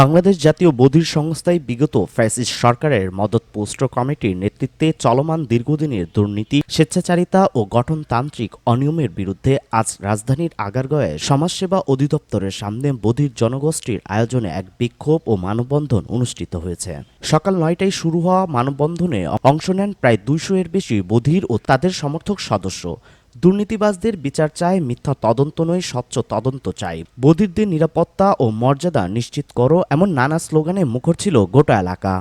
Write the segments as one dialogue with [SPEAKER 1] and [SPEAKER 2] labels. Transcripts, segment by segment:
[SPEAKER 1] বাংলাদেশ জাতীয় বধির সংস্থায় বিগত ফ্যাসিস্ট সরকারের মদত পোস্ট কমিটির নেতৃত্বে চলমান দীর্ঘদিনের দুর্নীতি, স্বেচ্ছাচারিতা ও গঠনতান্ত্রিক অনিয়মের বিরুদ্ধে আজ রাজধানীর আগারগাঁয়ে সমাজসেবা অধিদপ্তরের সামনে বধির জনগোষ্ঠীর আয়োজনে এক বিক্ষোভ ও মানববন্ধন অনুষ্ঠিত হয়েছে। সকাল নয়টায় শুরু হওয়া মানববন্ধনে অংশ নেন প্রায় দুইশো এর বেশি বধির ও তাদের সমর্থক সদস্য। দুর্নীতিবাজদের বিচার চায়, মিথ্যা তদন্ত নয়, স্বচ্ছ তদন্ত চাই বধিরদের নিরাপত্তা ও মর্যাদা নিশ্চিত করো, এমন নানা স্লোগানে মুখর ছিল গোটা এলাকা।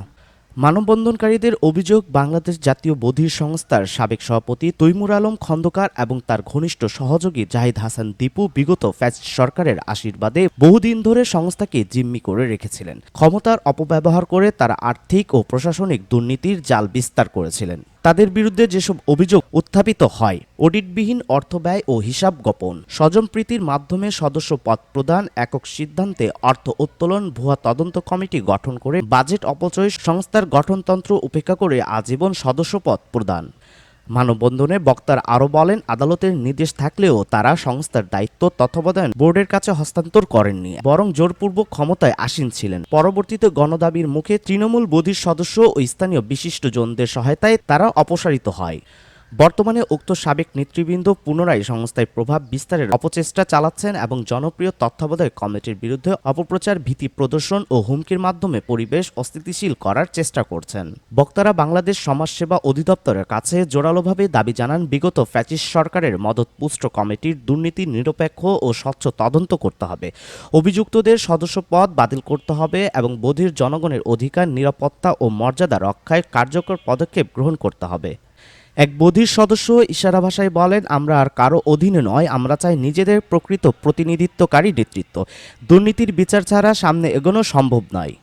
[SPEAKER 1] মানববন্ধনকারীদের অভিযোগ, বাংলাদেশ জাতীয় বধির সংস্থার সাবেক সভাপতি তৈমুর আলম খন্দকার এবং তার ঘনিষ্ঠ সহযোগী জাহিদ হাসান দীপু বিগত ফ্যাসিস্ট সরকারের আশীর্বাদে বহুদিন ধরে সংস্থাকে জিম্মি করে রেখেছিলেন। ক্ষমতার অপব্যবহার করে তারা আর্থিক ও প্রশাসনিক দুর্নীতির জাল বিস্তার করেছিলেন। তাদের বিরুদ্ধে যেসব অভিযোগ উত্থাপিত হয়, অডিটবিহীন অর্থ ব্যয় ও হিসাব গোপন স্বজনপ্রীতির মাধ্যমে সদস্য পদ প্রদান, একক সিদ্ধান্তে অর্থ উত্তোলন, ভুয়া তদন্ত কমিটি গঠন করে, বাজেট অপচয়, সংস্থার গঠনতন্ত্র উপেক্ষা করে আজীবন সদস্যপদ প্রদান। মানববন্ধনে বক্তার আরও বলেন, আদালতের নির্দেশ থাকলেও তারা সংস্থার দায়িত্ব তত্ত্বাবধান বোর্ডের কাছে হস্তান্তর করেননি, বরং জোরপূর্বক ক্ষমতায় আসীন ছিলেন। পরবর্তীতে গণদাবির মুখে তৃণমূল বোধির সদস্য ও স্থানীয় বিশিষ্টজনদের সহায়তায় তারা অপসারিত হয়। বর্তমানে উক্ত সাবেক নেতৃবৃন্দ পুনরায় সংস্থায় প্রভাব বিস্তারের অপচেষ্টা চালাচ্ছেন এবং জনপ্রিয় তত্ত্বাবধায়ক কমিটির বিরুদ্ধে অপপ্রচার, ভীতি প্রদর্শন ও হুমকির মাধ্যমে পরিবেশ অস্থিতিশীল করার চেষ্টা করছেন। বক্তারা বাংলাদেশ সমাজসেবা অধিদপ্তরের কাছে জোরালোভাবে দাবি জানান, বিগত ফ্যাচিস সরকারের মদতপুষ্ট কমিটির দুর্নীতি নিরপেক্ষ ও স্বচ্ছ তদন্ত করতে হবে। অভিযুক্তদের সদস্য পদ বাতিল করতে হবে এবং বধির জনগণের অধিকার, নিরাপত্তা ও মর্যাদা রক্ষায় কার্যকর পদক্ষেপ গ্রহণ করতে হবে। এক বোধির সদস্য ইশারা ভাষায় বলেন, আমরা আর কারও অধীনে নয়, আমরা চাই নিজেদের প্রকৃত প্রতিনিধিত্বকারী নেতৃত্ব। দুর্নীতির বিচার ছাড়া সামনে এগোনো সম্ভব নয়।